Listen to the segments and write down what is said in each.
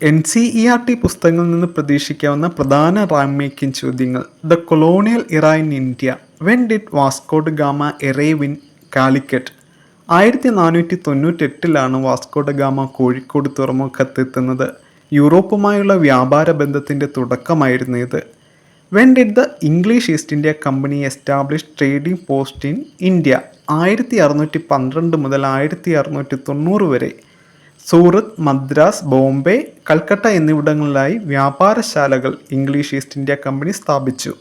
N C E R T പുസ്തകങ്ങളിൽ നിന്ന് പ്രതീക്ഷിക്കാവുന്ന പ്രധാന റാങ്ക് ചോദ്യങ്ങൾ. The colonial era in India when did Vasco da Gama arrive in Calicut ആയിരത്തി നാനൂറ്റി തൊണ്ണൂറ്റെട്ടിലാണ് വാസ്കോഡ ഗാമ കോഴിക്കോട് തുറമുഖത്തെത്തുന്നത്. യൂറോപ്പുമായുള്ള വ്യാപാര ബന്ധത്തിന്റെ തുടക്കമായിരുന്നു ഇത്. When did the English East India Company establish trading post in India ആയിരത്തി അറുന്നൂറ്റി പന്ത്രണ്ട് മുതൽ ആയിരത്തി അറുന്നൂറ്റി തൊണ്ണൂറ് വരെ. സൂറത്ത് മദ്രാസ് ബോംബെ കൽക്കട്ട എന്നിവിടങ്ങളിലായി വ്യാപാരശാലകൾ ഇംഗ്ലീഷ് ഈസ്റ്റ് ഇന്ത്യ കമ്പനി സ്ഥാപിച്ചു.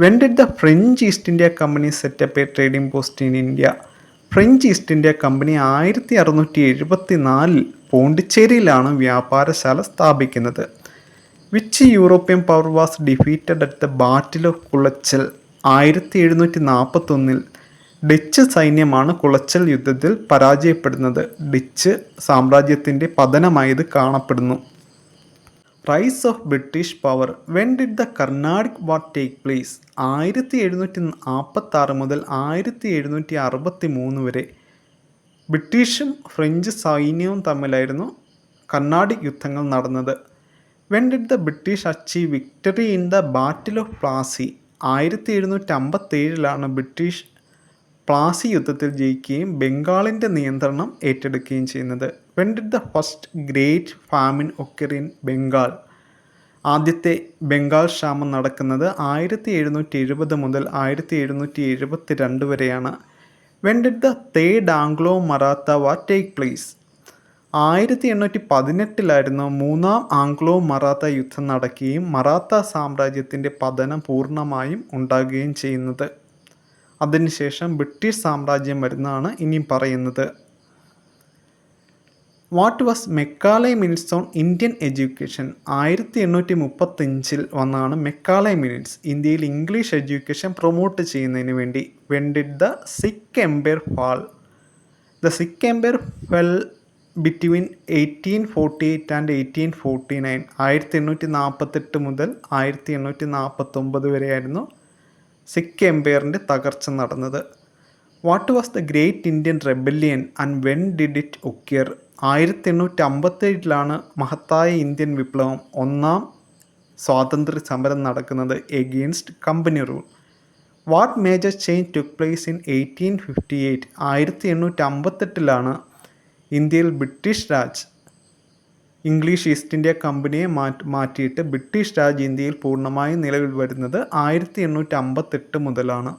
When did the French East India Company set up a trading post in India. French East India Company ആയിരത്തി അറുന്നൂറ്റി എഴുപത്തി നാലിൽ പോണ്ടിച്ചേരിയിലാണ് വ്യാപാരശാല സ്ഥാപിക്കുന്നത്. Which European power was defeated at the battle of Colachel ആയിരത്തി എഴുന്നൂറ്റി നാൽപ്പത്തൊന്നിൽ ഡച്ച് സൈന്യമാണ് കുളച്ചൽ യുദ്ധത്തിൽ പരാജയപ്പെടുന്നത്. ഡച്ച് സാമ്രാജ്യത്തിന്റെ പതനമായത് കാണപ്പെടുന്നു. Rise of British power when did the Carnatic war take place ആയിരത്തി എഴുന്നൂറ്റി നാൽപ്പത്തി ആറ് മുതൽ ആയിരത്തി എഴുന്നൂറ്റി അറുപത്തി മൂന്ന് വരെ ബ്രിട്ടീഷും ഫ്രഞ്ച് സൈന്യവും തമ്മിലായിരുന്നു കർണാടിക് യുദ്ധങ്ങൾ നടന്നത്. When did the British achieve victory in the battle of Plassey ആയിരത്തി എഴുന്നൂറ്റി അമ്പത്തേഴിലാണ് ബ്രിട്ടീഷ് പ്ലാസി യുദ്ധത്തിൽ ജയിക്കുകയും ബംഗാളിന്റെ നിയന്ത്രണം ഏറ്റെടുക്കുകയും ചെയ്യുന്നത്. When did the first great famine occur in Bengal ആദ്യത്തെ ബംഗാൾ ക്ഷാമം നടക്കുന്നത് ആയിരത്തി എഴുന്നൂറ്റി എഴുപത് മുതൽ ആയിരത്തി എഴുന്നൂറ്റി എഴുപത്തി രണ്ട് വരെയാണ്. When did the third Anglo Maratha war take place ആയിരത്തി എണ്ണൂറ്റി പതിനെട്ടിലായിരുന്നു മൂന്നാം ആംഗ്ലോ മറാത്ത യുദ്ധം നടക്കുകയും മറാത്ത സാമ്രാജ്യത്തിന്റെ പതനം പൂർണമായും ഉണ്ടാകുകയും ചെയ്യുന്നത്. അതിനുശേഷം ബ്രിട്ടീഷ് സാമ്രാജ്യം വരുന്നതാണ് ഇനി പറയുന്നത്. What was Macaulay minutes on Indian education ആയിരത്തി എണ്ണൂറ്റി മുപ്പത്തഞ്ചിൽ വന്നാണ് മെക്കാലെ മിനിറ്റ്സ് ഇന്ത്യയിൽ ഇംഗ്ലീഷ് എഡ്യൂക്കേഷൻ പ്രൊമോട്ട് ചെയ്യുന്നതിന് വേണ്ടി when the Sikh empire fall the Sikh empire fell between eighteen forty eight and eighteen forty nine ആയിരത്തി എണ്ണൂറ്റി നാൽപ്പത്തെട്ട് മുതൽ ആയിരത്തി എണ്ണൂറ്റി നാൽപ്പത്തൊമ്പത് വരെയായിരുന്നു സിക്ക് എംപയറിന്റെ തകർച്ച നടന്നത്. What was the great Indian rebellion and when did it occur ആയിരത്തി എണ്ണൂറ്റി അമ്പത്തേഴിലാണ് മഹത്തായ ഇന്ത്യൻ വിപ്ലവം ഒന്നാം സ്വാതന്ത്ര്യ സമരം നടക്കുന്നത് against company rule what major change took place in eighteen fifty eight ആയിരത്തി എണ്ണൂറ്റി അമ്പത്തെട്ടിലാണ് ഇന്ത്യയിൽ British Raj English East India കമ്പനിയെ മാറ്റി മാറ്റിയിട്ട് ബ്രിട്ടീഷ് രാജ് ഇന്ത്യയിൽ പൂർണമായും നിലവിൽ വരുന്നത് ആയിരത്തി എണ്ണൂറ്റി അമ്പത്തെട്ട് മുതലാണ്.